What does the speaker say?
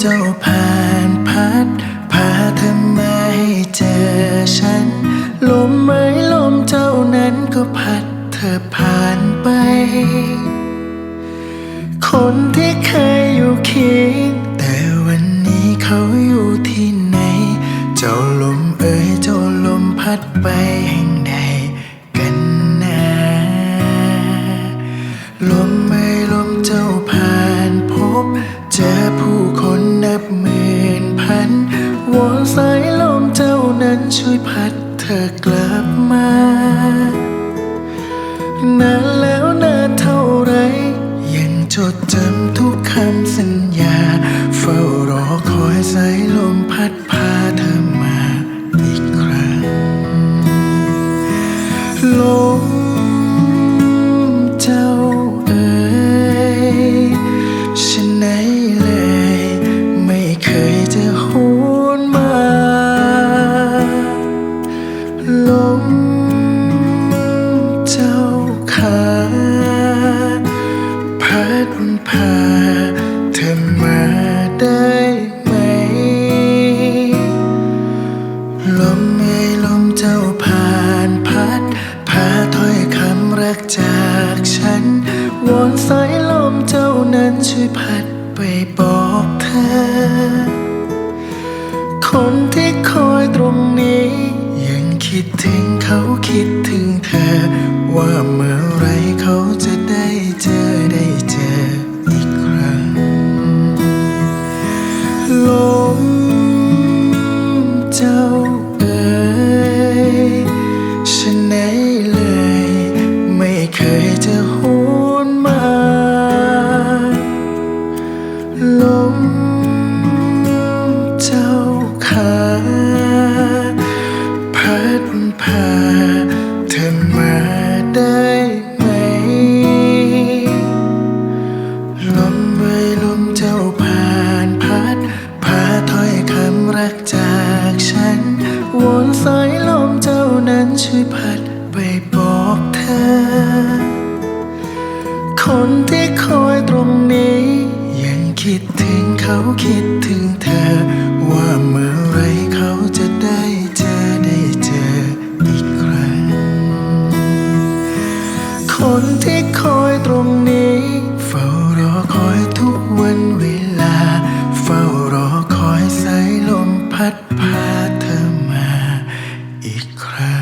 เจ้าผ่านพัดพาเธอมาให้เจอฉัน ลมไม้ลมเจ้านั้นก็พัดเธอผ่านไป คนที่เคยอยู่เคียง เธอกลับมานานแล้วนานเท่าไร ยังจดจำทุกคำสัญญา เฝ้ารอคอยสายลมพัดพาเธอมาอีกครั้งลาขาพัดพาเธอมาได้ไหม ลมไม่ลมเจ้าผ่านพัด พาถ้อยคำรักจากฉัน วอนสายลมเจ้านั้นช่วยพัดไปบอกเธอ คนที่คอยตรงนี้ ยังคิดถึงเขาคิดถึงเธอ ว่าเมื่อไรเขาจะ ช่วยพัดไปบอกเธอ คนที่คอยตรงนี้ ยังคิดถึงเขาคิดถึงเธอ ว่าเมื่อไรเขาจะได้เจอได้เจออีกครั้ง คนที่คอยตรงนี้ เฝ้ารอคอยทุกวันเวลา เฝ้ารอคอยสายลมพัดพาเธอมาอีกครั้ง